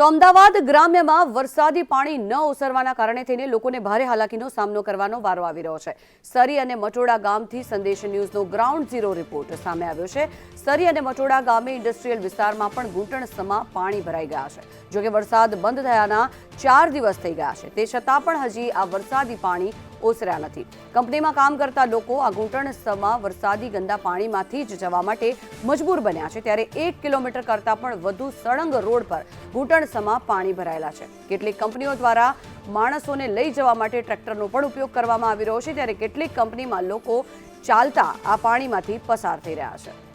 તો અમદાવાદ ગ્રામ્યમાં વરસાદી પાણી ન ઓસરવાના કારણે થઈને લોકોને ભારે હાલાકીનો સામનો કરવાનો વારો આવી રહ્યો છે. સરી અને મટોડા ગામથી સંદેશ ન્યૂઝનો ગ્રાઉન્ડ ઝીરો રિપોર્ટ સામે આવ્યો છે. સરી અને મટોડા ગામે ઇન્ડસ્ટ્રીયલ વિસ્તારમાં પણ ઘૂંટણ સમા પાણી ભરાઈ ગયા છે. જોકે વરસાદ બંધ થયાના ચાર દિવસ થઈ ગયા છે. તે છતાં પણ હજી આ વરસાદી પાણી ઓસર્યા નથી. કંપનીમાં કામ કરતા લોકો આ ઘૂંટણસમાં વરસાદી ગંદા પાણીમાંથી જ જવા માટે મજબૂર બન્યા છે. ત્યારે એક કિલોમીટર કરતાં પણ વધુ સળંગ રોડ પર ઘૂંટણસમાં પાણી ભરાયેલા છે. કેટલીક કંપનીઓ દ્વારા માણસોને લઈ જવા માટે ટ્રેક્ટરનો પણ ઉપયોગ કરવામાં આવી રહ્યો છે. ત્યારે કેટલીક કંપનીમાં લોકો ચાલતા આ પાણીમાંથી પસાર થઈ રહ્યા છે.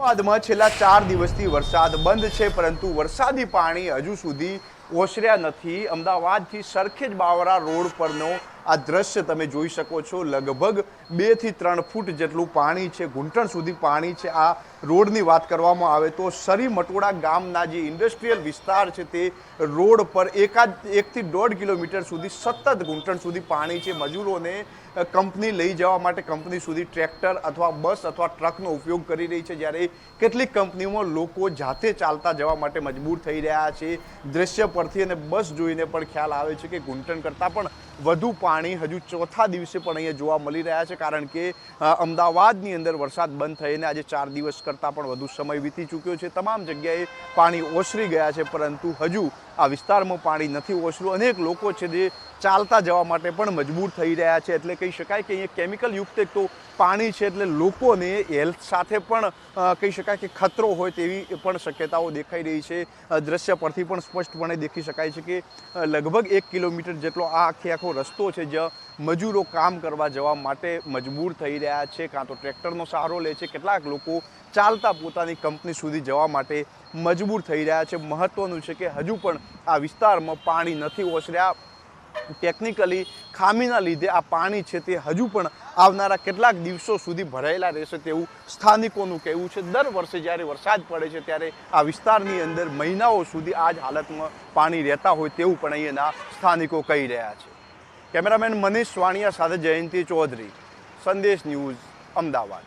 અમદાવાદમાં છેલ્લા ચાર દિવસથી વરસાદ બંધ છે, પરંતુ વરસાદી પાણી હજુ સુધી ઓસર્યા નથી. અમદાવાદથી સરખેજ બાવરા રોડ પરનો આ દ્રશ્ય તમે જોઈ શકો છો. લગભગ બેથી ત્રણ ફૂટ જેટલું પાણી છે, ઘૂંટણ સુધી પાણી છે આ રોડની વાત કરવામાં આવે તો સરી મટોડા ગામના જે ઇન્ડસ્ટ્રીયલ વિસ્તાર છે તે રોડ પર એકાદ એકથી દોઢ કિલોમીટર સુધી સતત ઘૂંટણ સુધી પાણી છે. મજૂરોને કંપની લઈ જવા માટે કંપની સુધી ટ્રેક્ટર અથવા બસ અથવા ટ્રકનો ઉપયોગ કરી રહી છે. જ્યારે કેટલીક કંપનીઓમાં લોકો જાતે ચાલતા જવા માટે મજબૂર થઈ રહ્યા છે. દ્રશ્ય પરથી અને બસ જોઈને પણ ખ્યાલ આવે છે કે ઘૂંટણ કરતાં પણ વધુ પાણી હજુ ચોથા દિવસે પણ અહીંયા જોવા મળી રહ્યા છે કારણ કે અમદાવાદની અંદર વરસાદ બંધ થઈને આજે ચાર દિવસ કરતાં પણ વધુ સમય વીતી ચૂક્યો છે. તમામ જગ્યાએ પાણી ઓસરી ગયા છે, પરંતુ હજુ આ વિસ્તારમાં પાણી નથી ઓસર્યું. અનેક લોકો છે જે ચાલતા જવા માટે પણ મજબૂર થઈ રહ્યા છે. એટલે કહી શકાય કે અહીંયા કેમિકલ યુક્ત એક તો પાણી છે, એટલે લોકોને હેલ્થ સાથે પણ કહી શકાય કે ખતરો હોય તેવી પણ શક્યતાઓ દેખાઈ રહી છે. દ્રશ્ય પરથી પણ સ્પષ્ટપણે દેખી શકાય છે કે લગભગ એક કિલોમીટર જેટલો આ આખે આખો રસ્તો છે જ્યાં મજૂરો કામ કરવા જવા માટે મજબૂર થઈ રહ્યા છે, કાં તો ટ્રેક્ટરનો સહારો લે છે. કેટલાક લોકો ચાલતા પોતાની કંપની સુધી જવા માટે મજબૂર થઈ રહ્યા છે. મહત્ત્વનું છે કે હજુ પણ આ વિસ્તારમાં પાણી નથી ઓસર્યા. ટેકનિકલી ખામીના લીધે આ પાણી છે તે હજુ પણ આવનારા કેટલાક દિવસો સુધી ભરાયેલા રહેશે તેવું સ્થાનિકોનું કહેવું છે. દર વર્ષે જ્યારે વરસાદ પડે છે ત્યારે આ વિસ્તારની અંદર મહિનાઓ સુધી આ જ હાલતમાં પાણી રહેતા હોય તેવું પણ અહીંના સ્થાનિકો કહી રહ્યા છે. કેમેરામેન મનીષ વાણિયા સાથે જયંતિ ચૌધરી સંદેશ ન્યૂઝ અમદાવાદ.